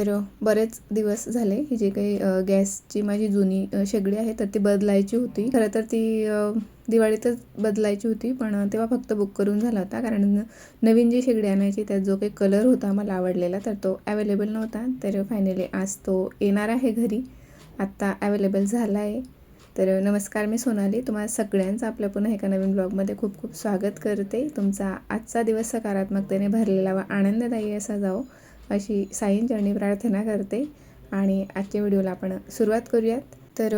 तर बरेच दिवस झाले ही जी काही गॅसची माझी जुनी शेगडी आहे तर ती बदलायची होती. खरं तर ती दिवाळीतच बदलायची होती पण तेव्हा फक्त बुक करून झाला होता कारण नवीन जी शेगडी आणायची त्यात जो काही कलर होता मला आवडलेला तर तो अवेलेबल नव्हता. तर फायनली आज तो येणार आहे घरी. आत्ता अवेलेबल झाला आहे. तर नमस्कार मी सोनाली. तुम्हाला सगळ्यांचं आपल्या पुन्हा एका नवीन ब्लॉगमध्ये खूप खूप स्वागत करते. तुमचा आजचा दिवस सकारात्मकतेने भरलेला व आनंददायी असा जाओ अशी साईंचरणी प्रार्थना करते आणि आजच्या व्हिडिओला आपण सुरुवात करूयात. तर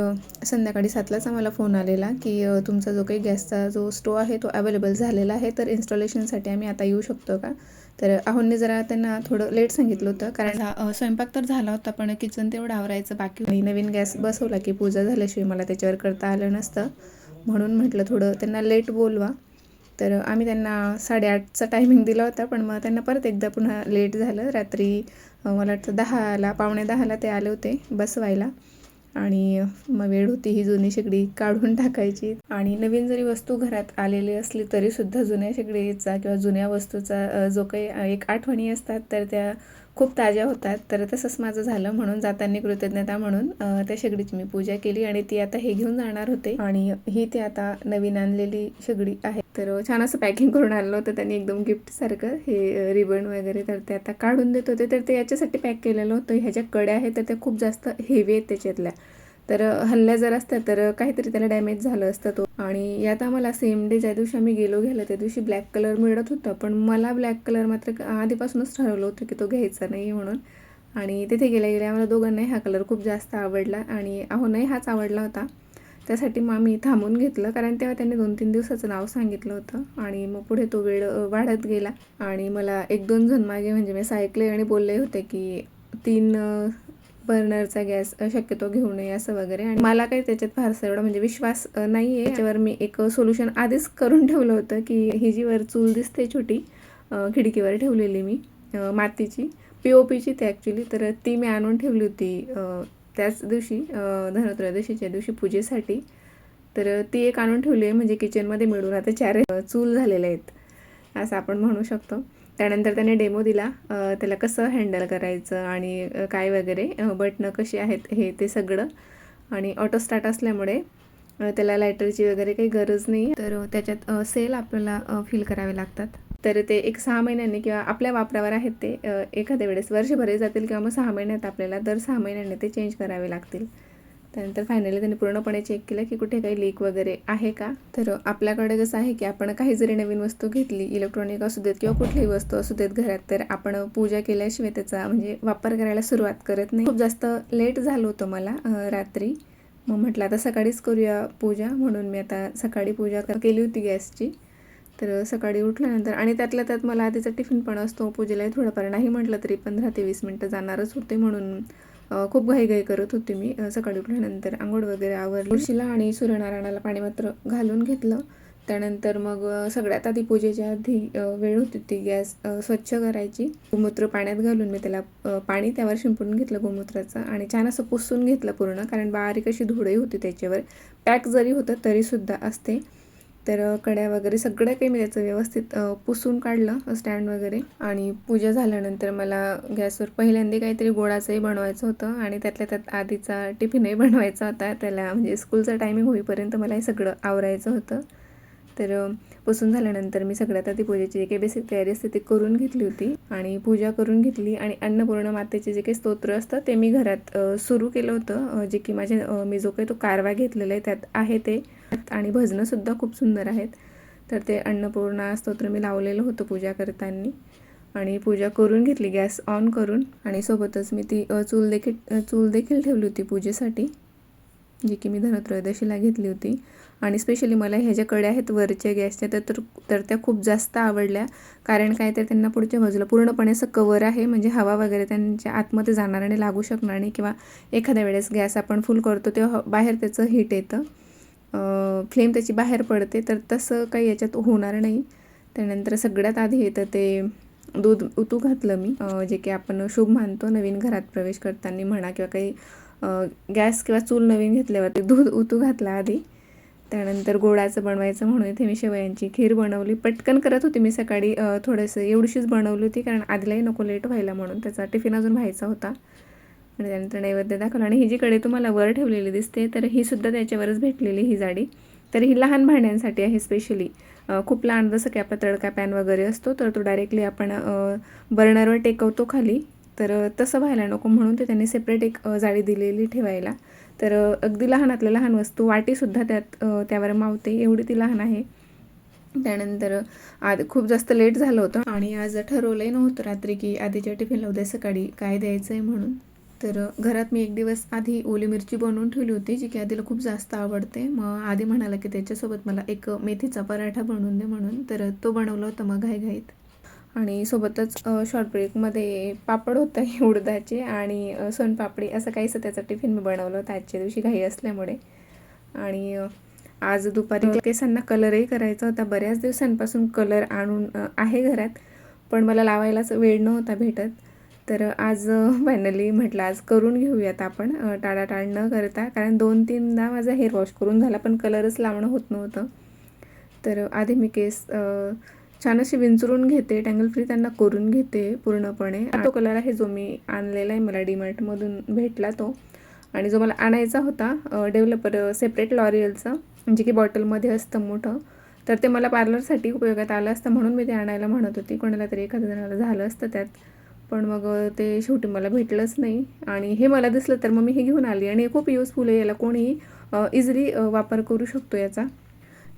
संध्याकाळी सातलाच आम्हाला फोन आलेला की तुमचा जो काही गॅसचा जो स्टोव आहे तो अवेलेबल झालेला आहे तर इन्स्टॉलेशनसाठी आम्ही आता येऊ शकतो का? तर अहोंनी जरा त्यांना थोडं लेट सांगितलं होतं कारण स्वयंपाक तर झाला होता पण किचन तेवढं आवरायचं बाकी आणि नवीन गॅस बसवला की पूजा झाल्याशिवाय मला त्याच्यावर करता आलं नसतं. म्हणून म्हटलं थोडं त्यांना लेट बोलवा. तर आम्ही त्यांना साडेआठचा टायमिंग दिला होता पण मग त्यांना परत एकदा पुन्हा लेट झालं. रात्री मला वाटतं दहाला पावणे दहाला ते आले होते बसवायला. आणि मग वेळ होती ही जुनी शेगडी काढून टाकायची. आणि नवीन जरी वस्तू घरात आलेली असली तरीसुद्धा जुन्या शेगडीचा किंवा जुन्या वस्तूचा जो काही एक आठवणी असतात तर त्या खूप ताज्या होतात. तर तसंच माझं झालं म्हणून जाताना कृतज्ञता म्हणून त्या शेगडीची मी पूजा केली आणि ती आता हे घेऊन जाणार होते. आणि ही ती आता नवीन आणलेली शेगडी आहे. तर छान असं पॅकिंग करून आणलं होतं त्यांनी एकदम गिफ्टसारखं हे रिबन वगैरे तर ते आता काढून देत होते. तर ते याच्यासाठी पॅक केलेलं होतं. ह्याच्या कड्या आहेत तर त्या खूप जास्त हेवी आहेत त्याच्यातल्या. तर हल्ल्या जर असत्या तर काहीतरी त्याला डॅमेज झालं असतं तो. आणि यात आम्हाला सेम डे ज्या दिवशी आम्ही गेलो गेलो त्या दिवशी ब्लॅक कलर मिळत होतं. पण मला ब्लॅक कलर मात्र आधीपासूनच ठरवलं होतं की तो घ्यायचा नाही म्हणून. आणि तिथे गेल्या गेल्या आम्हाला दोघांनाही हा कलर खूप जास्त आवडला. आणि अहोनही हाच आवडला होता. त्यासाठी मग आम्ही थांबून घेतलं. कारण तेव्हा त्यांनी दोन तीन दिवसाचं नाव सांगितलं होतं. आणि मग पुढे तो वेळ वाढत गेला. आणि मला एक दोन जण मागे म्हणजे मी ऐकले आणि बोलले होते की तीन बर्नरचा गॅस शक्यतो घेऊ नये असं वगैरे. आणि मला काही त्याच्यात फारसा एवढा म्हणजे विश्वास नाही आहे त्याच्यावर मी एक सोल्युशन आधीच करून ठेवलं होतं की ही जी वर चूल दिसते छोटी खिडकीवर ठेवलेली मी मातीची पी ओ पीची ती ॲक्च्युली तर ती मी आणून ठेवली होती त्याच दिवशी धनत्रयोदशीच्या दिवशी पूजेसाठी. तर ती एक आणून ठेवली आहे. म्हणजे किचनमध्ये मिळून आता चार चूल झालेल्या आहेत असं आपण म्हणू शकतो. त्यानंतर त्याने डेमो दिला. त्याला कसं हँडल करायचं आणि काय वगैरे अ, बटणं कशी आहेत हे ते सगळं. आणि ऑटो स्टार्ट असल्यामुळे त्याला लायटरची वगैरे काही गरज नाही. तर त्याच्यात सेल आपल्याला फील करावे लागतात. तर ते एक सहा महिन्यांनी किंवा आपल्या वापरावर आहेत ते एखाद्या वेळेस. वर्षभरही जातील किंवा मग सहा महिन्यात आपल्याला दर सहा महिन्यांनी ते चेंज करावे लागतील. त्यानंतर फायनली त्यांनी पूर्णपणे चेक केलं की कुठे काही लीक वगैरे आहे का? तर आपल्याकडे कसं आहे की आपण काही जरी नवीन वस्तू घेतली इलेक्ट्रॉनिक असू देत किंवा कुठलीही वस्तू असू देत घरात तर आपण पूजा केल्याशिवाय त्याचा म्हणजे वापर करायला सुरुवात करत नाही. खूप जास्त लेट झालं होतं मला रात्री. मग म्हटलं आता सकाळीच करूया पूजा म्हणून मी आता सकाळी पूजा केली होती गॅसची. तर सकाळी उठल्यानंतर आणि त्यातल्या त्यात मला आधीचा टिफिन पण असतो पूजेलाही थोडंफार नाही म्हटलं तरी पंधरा ते वीस मिनटं जाणारच होते म्हणून खूप घाईघाई करत होते मी. सकाळी उठल्यानंतर आंघोळ वगैरे आवरली. तुळशीला आणि सूर्यनारायणाला पाणी मात्र घालून घेतलं. त्यानंतर मग सगळ्यात आधी पूजेच्या आधी वेळ होती ती गॅस स्वच्छ करायची. गोमूत्र पाण्यात घालून मी त्याला पाणी त्यावर शिंपडून घेतलं गोमूत्राचं आणि छान असं पुसून घेतलं पूर्ण. कारण बारीक अशी धुळही होती त्याच्यावर. पॅक जरी होतं तरीसुद्धा असते. तर कड्या वगैरे सगळं काही मी त्याचं व्यवस्थित पुसून काढलं स्टँड वगैरे. आणि पूजा झाल्यानंतर मला गॅसवर पहिल्यांदा काहीतरी गोडाचंही बनवायचं होतं आणि त्यातल्या त्यात आधीचा टिफिनही बनवायचा होता. त्याला म्हणजे स्कूलचा टायमिंग होईपर्यंत मला हे सगळं आवरायचं होतं. तर पुसून झाल्यानंतर मी सगळ्यात आधी पूजेची जे काही बेसिक तयारी असते ती करून घेतली होती. आणि पूजा करून घेतली आणि अन्नपूर्ण मातेचे जे काही स्तोत्र असतं ते मी घरात सुरू केलं होतं. जे की माझे मी जो काही तो कारवा घेतलेला आहे त्यात आहे ते. आणि भजनंसुद्धा खूप सुंदर आहेत. तर ते अन्नपूर्णा स्तोत्र मी लावलेलं होतं पूजा करताना आणि पूजा करून घेतली गॅस ऑन करून. आणि सोबतच मी ती चूल देखील चूल देखील ठेवली होती पूजेसाठी जी की मी धनत्रयोदशीला घेतली होती. आणि स्पेशली मला ह्या ज्या कड्या आहेत वरच्या गॅसच्या तर तर त्या खूप जास्त आवडल्या. कारण काय तर त्यांना पुढच्या बाजूला पूर्णपणे असं कवर आहे म्हणजे हवा वगैरे त्यांच्या आतमध्ये जाणार आणि लागू शकणार नाही. किंवा एखाद्या वेळेस गॅस आपण फुल करतो तेव्हा बाहेर त्याचं हीट येतं. फ्लेम त्याची बाहेर पडते तर तसं काही याच्यात होणार नाही. त्यानंतर सगळ्यात आधी येतं ते दूध उतू घातलं मी. जे की आपण शुभ मानतो नवीन घरात प्रवेश करताना म्हणा किंवा काही गॅस किंवा चूल नवीन घेतल्यावरती दूध उतू घातला आधी. त्यानंतर गोडाचं बनवायचं म्हणून इथे मी शेवयांची खीर बनवली. पटकन करत होती मी सकाळी थोडंसं एवढीशीच बनवली होती कारण आधीलाही नको लेट व्हायला म्हणून. त्याचा टिफिन अजून व्हायचा होता. आणि त्यानंतर नैवेद्य दाखवला. आणि ही जी कडे तुम्हाला वर ठेवलेली दिसते तर ही सुद्धा त्याच्यावरच भेटलेली ही जाडी. तर ही लहान भांड्यांसाठी आहे स्पेशली खूप लहान जसं की आपला तडका पॅन वगैरे असतो तर तो डायरेक्टली आपण बर्नरवर टेकवतो खाली. तर तसं व्हायला नको म्हणून ते त्यांनी सेपरेट एक जाळी दिलेली ठेवायला. तर अगदी लहानातल्या लहान वस्तू वाटीसुद्धा त्यात त्यावर मावते एवढी ती लहान आहे. त्यानंतर आज खूप जास्त लेट झालं होतं. आणि आज ठरवलंही नव्हतं रात्री की आधीच्या टिफिनला उद्या सकाळी काय द्यायचं आहे म्हणून. तर घरात मी एक दिवस आधी ओली मिरची बनवून ठेवली होती जी की आधीला खूप जास्त आवडते. मग आधी म्हणाला की त्याच्यासोबत मला एक मेथीचा पराठा बनवून दे म्हणून तर तो बनवला होता मग घाईघाईत. आणि सोबतच शॉर्ट ब्रेकमध्ये पापड होतं उडदाचे आणि सोनपापडी असं काहीसं त्याचा टिफिन मी बनवलं होतं आजच्या दिवशी घाई असल्यामुळे. आणि आज दुपारी केसांना कलरही करायचा होता. बऱ्याच दिवसांपासून कलर आणून आहे घरात पण मला लावायलाच वेळ नव्हता भेटत. तर आज फायनली म्हटलं आज करून घेऊयात आपण. टाळाटाळ न करता कारण दोन तीनदा माझा हेअर वॉश करून झाला पण कलरच लावणं होत नव्हतं. तर आधी मी केस छान अशी विंचरून घेते टँगल फ्री त्यांना करून घेते पूर्णपणे. तो कलर आहे जो मी आणलेला आहे मला डीमार्टमधून भेटला तो. आणि जो मला आणायचा होता डेव्हलपर सेपरेट लॉरियलचं जे की बॉटलमध्ये असतं मोठं तर ते मला पार्लरसाठी उपयोगात आलं असतं म्हणून मी ते आणायला म्हणत होती. कोणाला तरी एखाद्या जणाला झालं असतं त्यात. पण मग ते शेवटी मला भेटलंच नाही. आणि हे मला दिसलं तर मग मी हे घेऊन आली. आणि खूप युजफुल आहे. याला कोणीही इझिली वापर करू शकतो याचा.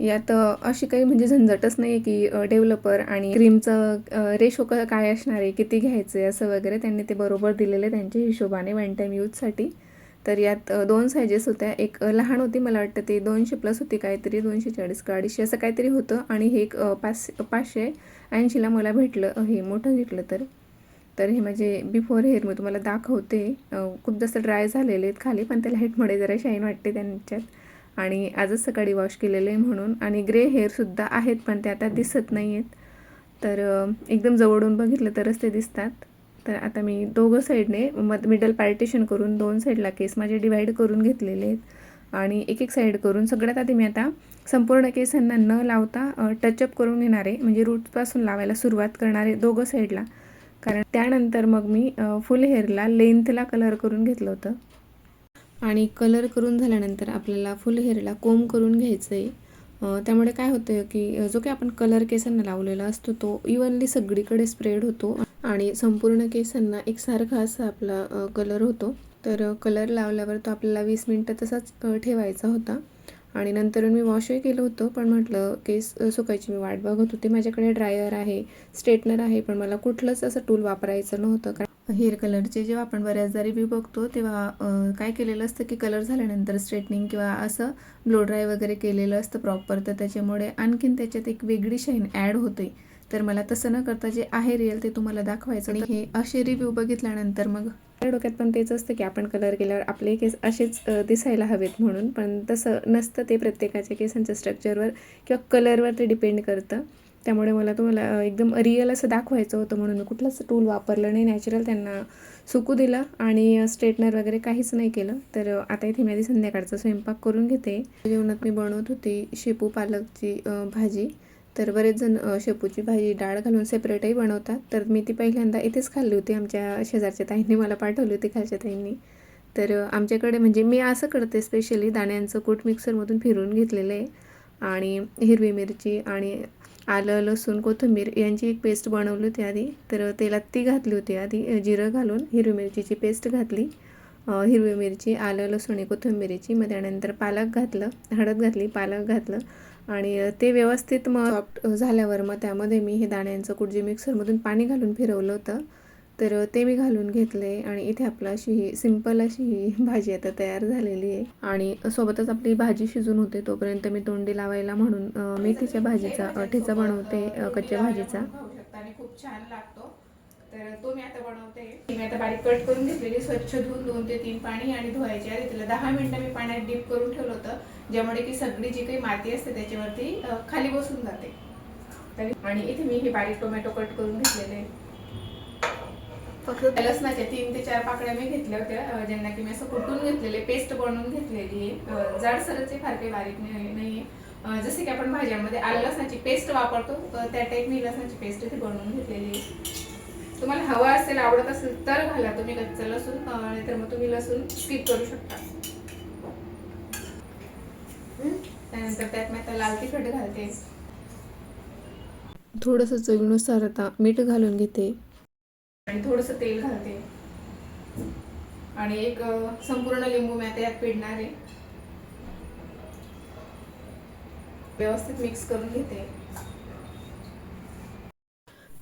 यात अशी काही म्हणजे झंझटच नाही आहे की डेव्हलपर आणि क्रीमचं रेशो क काय असणार आहे? किती घ्यायचं आहे असं वगैरे त्यांनी ते बरोबर दिलेलं आहे त्यांच्या हिशोबाने वन टाईम यूजसाठी तर यात दोन सायजेस होत्या. एक लहान होती मला वाटतं ते. दोनशे प्लस होती काहीतरी. दोनशे चाळीस का अडीचशे असं काहीतरी होतं. आणि हे एक पाच पाचशे ऐंशीला मला भेटलं. हे मोठं घेतलं तर. तर हे माझे बिफोर हेअर मी तुम्हाला दाखवते. खूप जास्त ड्राय झालेले आहेत खाली पण त्याला लाईटमुळे जरा शाईन वाटते त्यांच्यात. आणि आजच सकाळी वॉश केलेलं आहे म्हणून. आणि ग्रे हेअरसुद्धा आहेत पण ते आता दिसत नाही आहेत तर एकदम जवळून बघितलं तरच ते दिसतात. तर आता मी दोघं साईडने मध मिडल पार्टिशन करून दोन साईडला केस माझे डिवाईड करून घेतलेले आहेत. आणि एक एक साईड करून सगळ्यात आधी मी आता संपूर्ण केसांना न लावता टचअप करून घेणार आहे म्हणजे रूटपासून लावायला सुरुवात करणार आहे दोघं साईडला. कारण त्यानंतर मग मी फुल हेअरला लेंथला कलर करून घेतलं होतं. आणि कलर करून झाल्यानंतर आपल्याला फुल हेअरला कोंब करून घ्यायचं आहे त्यामुळे काय होतं की जो काही आपण कलर केसांना लावलेला असतो तो इवनली सगळीकडे स्प्रेड होतो. आणि संपूर्ण केसांना एकसारखा असा आपला कलर होतो. तर कलर लावल्यावर तो आपल्याला वीस मिनटं तसाच ठेवायचा होता. आणि नंतर मी वॉशही केलं होतं पण म्हटलं केस सुकायची मी वाट बघत होते. माझ्याकडे ड्रायर आहे स्ट्रेटनर आहे पण मला कुठलंच असं टूल वापरायचं नव्हतं. कारण हेअर कलरचे जेव्हा आपण बऱ्याचदा रिव्ह्यू बघतो तेव्हा काय केलेलं असतं की कलर झाल्यानंतर स्ट्रेटनिंग किंवा असं ब्लो ड्राय वगैरे केलेलं असतं प्रॉपर तर त्याच्यामुळे आणखीन त्याच्यात एक वेगळी शाईन ॲड होते. तर मला तसं न करता जे आहे रिअल ते तुम्हाला दाखवायचं. आणि हे असे रिव्ह्यू बघितल्यानंतर मग आपल्या डोक्यात पण तेच असतं की आपण कलर केल्यावर आपले केस असेच दिसायला हवेत म्हणून. पण तसं नसतं ते प्रत्येकाच्या केसांच्या स्ट्रक्चरवर किंवा कलरवर ते डिपेंड करतं. त्यामुळे मला तुम्हाला एकदम रिअल असं दाखवायचं होतं म्हणून मी कुठलंच टूल वापरलं नाही. नॅचरल त्यांना सुकू दिलं आणि स्ट्रेटनर वगैरे काहीच नाही केलं. तर आता इथे मी आधी संध्याकाळचा स्वयंपाक करून घेते. जेवणात मी बनवत होते शेपू पालकची भाजी. तर बरेच जण शेपूची भाजी डाळ घालून सेपरेटही बनवतात. तर मी ती पहिल्यांदा इथेच खाल्ली होती. आमच्या शेजारच्या ताईंनी मला पाठवली होती खालच्या ताईंनी. तर आमच्याकडे म्हणजे मी असं करते स्पेशली दाण्यांचं कूट मिक्सरमधून फिरून घेतलेलं आहे. आणि हिरवी मिरची आणि आलं लसूण कोथिंबीर यांची एक पेस्ट बनवली होती आधी. तर तेलात ती घातली होती आधी जिरं घालून हिरवी मिरचीची पेस्ट घातली. हिरवी मिरची आलं लसूण आणि कोथिंबीरीची मग त्यानंतर पालक घातलं हळद घातली पालक घातलं. आणि ते व्यवस्थित मग सॉफ्ट झाल्यावर मग त्यामध्ये मी हे दाण्यांचं कूट जे मिक्सरमधून पाणी घालून फिरवलं होतं. तर ते मी घालून घेतले आणि इथे आपलं अशी ही सिंपल अशी ही भाजी आता तयार झालेली आहे. आणि सोबतच आपली भाजी शिजून होते तोपर्यंत मी तोंडी लावायला म्हणून मेथीच्या भाजीचा अ, ठेचा बनवते कच्च्या भाजीचा. खूप छान लागतो. तर तो मी आता बनवते. मी आता बारीक कट करून घेतलेली स्वच्छ धुवून दोन ते तीन पाणी आणि धुवायची आधी. तिला दहा मिनिटं मी पाण्यात डीप करून ठेवलं होतं ज्यामुळे की सगळी जी काही माती असते त्याच्यावरती खाली बसून जाते. तरी- आणि इथे मी हे बारीक टोमॅटो कट करून घेतलेले. फक्त लसणाच्या तीन ते चार पाकळ्या मी घेतल्या होत्या ज्यांना की मी असं कुटून घेतलेले पेस्ट बनवून घेतलेली आहे. जाडसरच आहे फार काही बारीक नाही नाहीये. अं, जसे की आपण भाज्यांमध्ये आलं लसणाची पेस्ट वापरतो त्या टाईप मी लसणाची पेस्ट इथे बनवून घेतलेली आहे. तुम्हाला हवा असेल आवडत असेल तर घाला. तुम्ही कच्चं लसूण नाहीतर मग तुम्ही लसूण स्किप करू शकता. त्यानंतर त्यात मी आता लाल तिखट घालते. थोडंसं चवीनुसार आता मीठ घालून घेते. आणि थोडंसं तेल घालते. आणि एक संपूर्ण लिंबू मी आता यात पिडणार आहे. व्यवस्थित मिक्स करून घेते.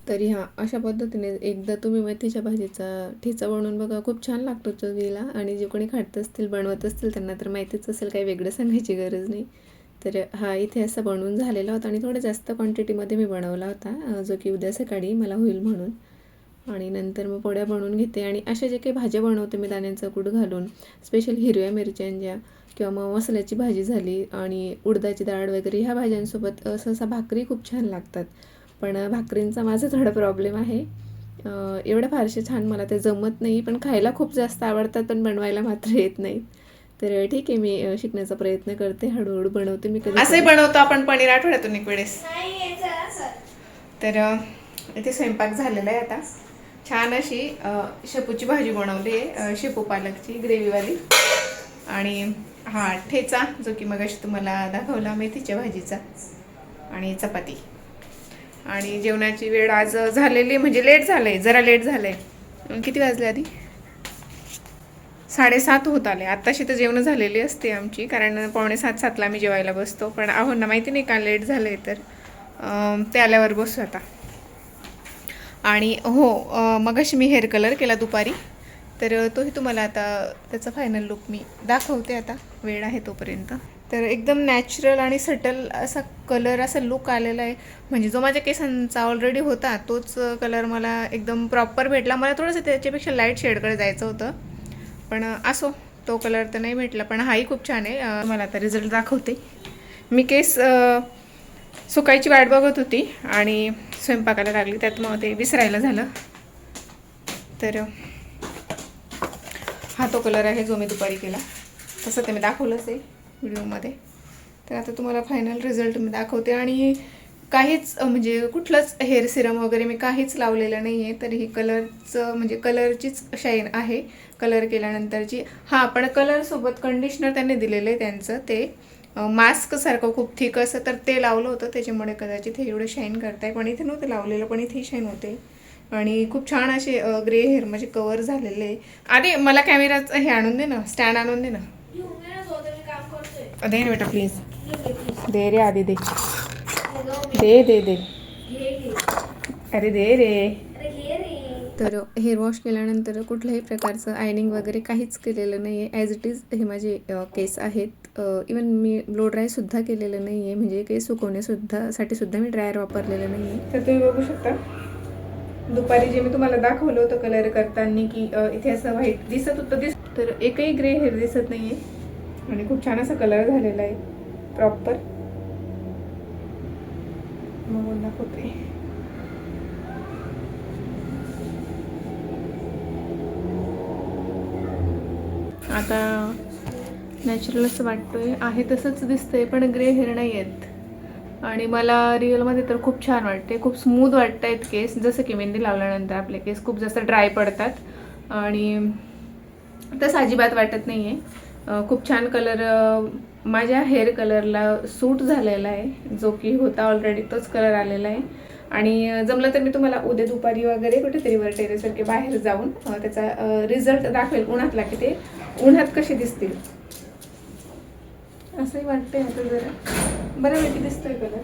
तरी हा अशा पद्धतीने एकदा तुम्ही मेथीच्या भाजीचा ठेचा बनवून बघा. खूप छान लागतो चवीला आणि जे कोणी खात असतील बनवत असतील त्यांना तर माहितीच असेल काही वेगळं सांगायची गरज नाही. तर हा इथे असा बनवून झालेला होता आणि थोडं जास्त क्वांटिटीमध्ये मी बनवला होता. जो की उद्या सकाळी मला होईल म्हणून. आणि नंतर मग पोळ्या बनवून घेते. आणि अशा जे काही भाज्या बनवते मी दाण्यांचा कूट घालून स्पेशल हिरव्या मिरच्यांच्या किंवा मग मसाल्याची भाजी झाली आणि उडदाची डाळ वगैरे ह्या भाज्यांसोबत सहसा भाकरी खूप छान लागतात. पण भाकरींचा माझा थोडा प्रॉब्लेम आहे. अ, एवढ्या फारसे छान मला ते जमत नाही पण खायला खूप जास्त आवडतात पण बनवायला मात्र येत नाहीत तर ठीक आहे मी शिकण्याचा प्रयत्न करते हळूहळू बनवते मी कधी असे बनवतो आपण पनीर आठवड्यातून एक वेळेस. तर इथे स्वयंपाक झालेला आहे आता. छान अशी शेपूची भाजी बनवली आहे शेपू पालकची ग्रेव्हीवाली. आणि हा ठेचा जो की मगाशी तुम्हाला दाखवला मेथीच्या भाजीचा आणि चपाती. आणि जेवणाची वेळ आज झालेली म्हणजे लेट झालंय जरा लेट झालंय. आहे किती वाजले आधी? साडेसात होत आले. आत्ताशी तर जेवणं झालेली असते आमची कारण पावणे सात सातला आम्ही जेवायला बसतो. पण आहो ना माहिती नाही का लेट झालंय तर. ते आल्यावर बसू आता. आणि हो मग अशी मी हेअर कलर केला दुपारी. तर तोही तुम्हाला आता त्याचा फायनल लुक मी दाखवते आता. वेळ आहे तोपर्यंत. तर एकदम नॅचरल आणि सटल असा कलर असा लुक आलेला आहे. म्हणजे जो माझ्या केसांचा ऑलरेडी होता तोच कलर मला एकदम प्रॉपर भेटला. मला थोडंसं त्याच्यापेक्षा लाइट शेडकडे जायचं होतं. पण असो तो कलर तर नाही भेटला. पण हाही खूप छान आहे. मला आता रिझल्ट दाखवते. मी केस सुकायची वाट बघत होती आणि स्वयंपाकाला लागली. त्यात मग ते विसरायला झालं. तर हा तो कलर आहे जो मी दुपारी केला. तसं ते मी दाखवलंच आहे. व्हिडिओमध्ये. तर आता तुम्हाला फायनल रिझल्ट मी दाखवते आणि काहीच म्हणजे कुठलंच हेअर सिरम वगैरे मी काहीच लावलेलं नाही म्हणजे आहे तर ही कलरचं म्हणजे कलरचीच शाईन आहे. कलर केल्यानंतरची हां पण कलरसोबत कंडिशनर त्यांनी दिलेलं आहे त्यांचं ते मास्कसारखं खूप थिक असं तर ते लावलं होतं त्याच्यामुळे कदाचित हे एवढं शाईन करताय पण इथे नव्हतं लावलेलं पण इथे शाईन होते. आणि खूप छान असे ग्रे हेअर म्हणजे कवर झालेले. आहे आधी मला कॅमेराचं हे आणून दे ना स्टँड आणून दे ना घेऊन ये ना स्वतः मी काम करतोय दे ना बेटा प्लीज. दे रे आधी दे. दे दे दे. अरे दे रे. तर हेअर वॉश केल्यानंतर कुठल्याही प्रकारचं आयनिंग वगैरे काहीच केलेलं नाही आहे ॲज इट इज हे माझे केस आहेत. इवन मी ब्लो ड्रायसुद्धा केलेलं नाही आहे म्हणजे केस सुकवण्यासुद्धा साठी सुद्धा मी ड्रायर वापरलेलं नाही आहे तर तुम्ही बघू शकता. दुपारी जे मी तुम्हाला दाखवलं होतं कलर करताना की इथे असं व्हाईट दिसत होतं दिस तर एकही ग्रे हेअर दिसत नाहीये. आणि खूप छान असा कलर झालेला आहे. प्रॉपर मग दाखवते आता नॅचरल असं वाटतोय. आहे तसंच दिसतंय पण ग्रे हेअर नाही आहेत. आणि मला रिअलमध्ये तर खूप छान वाटते खूप स्मूथ वाटत आहेत केस जसं की मेहंदी लावल्यानंतर आपले केस खूप जास्त ड्राय पडतात. आणि तसं अजिबात वाटत नाही आहे खूप छान कलर माझ्या हेअर कलरला सूट झालेला आहे. जो की होता ऑलरेडी तोच कलर आलेला आहे. आणि जमलं तर मी तुम्हाला उद्या दुपारी वगैरे कुठेतरी वर टेरेससारखे बाहेर जाऊन त्याचा रिझल्ट दाखवेल उन्हातला की ते उन्हात कसे दिसतील. असंही वाटतंय आता जरा. बऱ्यापैकी दिसतोय कलर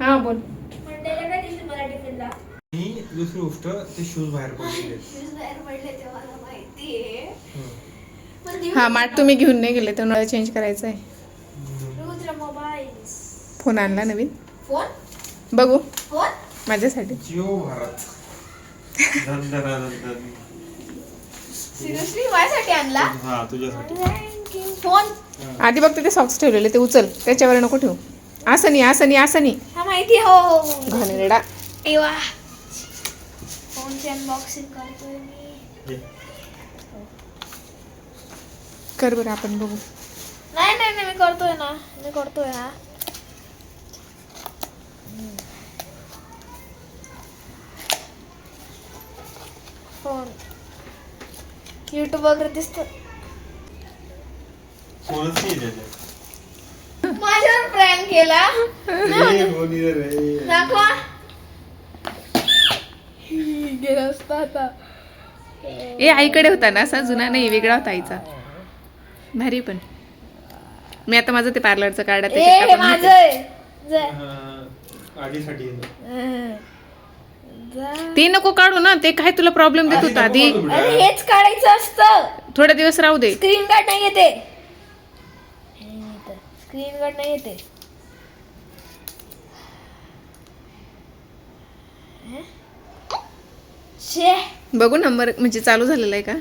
हां बोल मंडेला काय दिवशी मला टिफिनला आणि दुसरी गोष्ट ते शूज बाहेर आहेत. शूज बाहेर पडले ते मला माहितीये हं. पण दिवस हां माठ तुम्ही घेऊन नाही गेले तर नळ चेंज करायचं आहे. रुद्र फोन आणला नवीन? फोन? बघू. फोन? माझ्यासाठी. जिओ भारत. धन धन धन धन. सिरियसली माझ्यासाठी आणला? हा तुझ्यासाठी. थँक्यू फोन आधी बघ ते सॉक्स ठेवलेले ते उचल. त्याच्यावर नको ठेवू. असं नाही असं नाही असं नाही हा माहिती हो हो, हो. घाणेरडा. ऍक्टिवा फोनची अनबॉक्सिंग करतोय मी? ये. कर बरं आपण बघू. नाही नाही नाही मी करतोय ना. मी करतोय ना फोन. युट्यूब वगैरे दिसत. माझ्यावर प्रँक केला. दाखवा. गेला असता आता ए आईकडे होता ना असा जुना नाही वेगळा होता आईचा भारी पण मी आता माझं ते पार्लरचं कार्ड ए माझं आहे जा. हा, आधीसाठी येतो. अं. जा. ते नको काढू ना ते काय तुला प्रॉब्लेम देत आधी होता नको आधी काढू बेटा. अरे हेच काढायचं असतं थोडे दिवस राहू दे स्क्रीन गार्ड नाही येते स्क्रीन गार्ड नाही येते हं? शे. बघू नंबर म्हणजे चालू झालेला आहे का?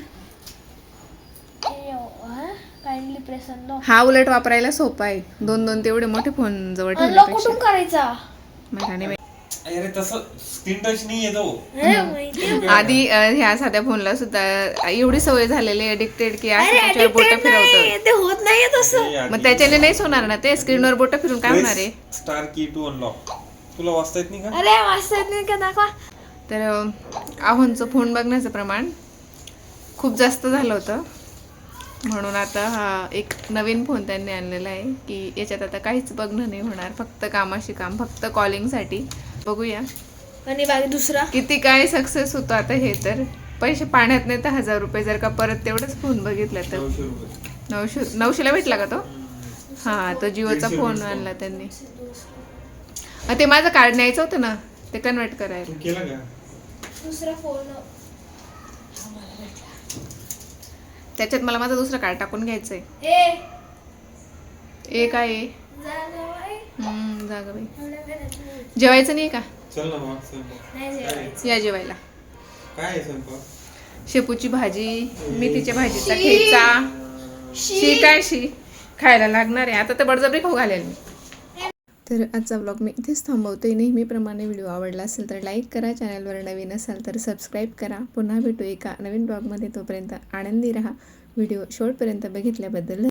काइंडली प्रेस अनलॉक हा उलट वापरायला सोपा आहे. दोन दोन तेवढे मोठे फोन जवळ अनलॉक कुठून करायचा. अरे तसं स्क्रीन टच नाही येतो अरे माहिती आधी अ, ह्या साध्या फोनला सुद्धा एवढी सवय झालेली अडिक्टेड की असं अरे त्याच्यावर बोट addicted फिरवतं नाही, ते होत नाही तसं. मग त्याच्याने नाहीच होणार ना ते? स्क्रीनवर बोट फिरून काय होणार आहे? स्टार की टू अनलॉक तुला वाचता येत नाही का? अरे वाचता येत नाही का? दाखवा. तर अ, आव्हानचं फोन बघण्याचं प्रमाण खूप जास्त झालं होतं. म्हणून आता हा एक नवीन फोन त्यांनी आणलेला आहे की याच्यात आता काहीच बघणं नाही होणार फक्त कामाशी काम फक्त कॉलिंगसाठी. बघूया. आणि बाकी दुसरा? किती काय सक्सेस होतो आता हे तर. पैसे पाण्यात नाही तर हजार रुपये जर का परत तेवढंच फोन बघितला तर. नऊशे नऊशेला भेटला का तो? हा. तो जिओचा फोन. आणला त्यांनी. हा, ते माझं कार्ड न्यायचं होतं ना? ते कन्वर्ट करायला. तू केला का? दुसरा फोन त्याच्यात मला माझं दुसरं कार्ड टाकून घ्यायचंय. ए! ए काय आहे? जागा बाई. जेवायचं नाही का? चल ना मग स्वयंपाक नाही जेवायचं. या जेवायला. आहे शेपूची भाजी मेथीच्या भाजीचा ठेचा. शी काय शी? खायला लागणार आहे. आता तर बडजबरी खाऊ घालेल मी. तर आजचा ब्लॉग मी इथेच थांबवते. नेहमीप्रमाणे व्हिडिओ आवडला असेल तर लाईक करा. चॅनलवर नवीन असाल तर सबस्क्राईब करा. पुन्हा भेटू एका नवीन ब्लॉगमध्ये तोपर्यंत आनंदी राहा. व्हिडिओ शेवटपर्यंत बघितल्याबद्दल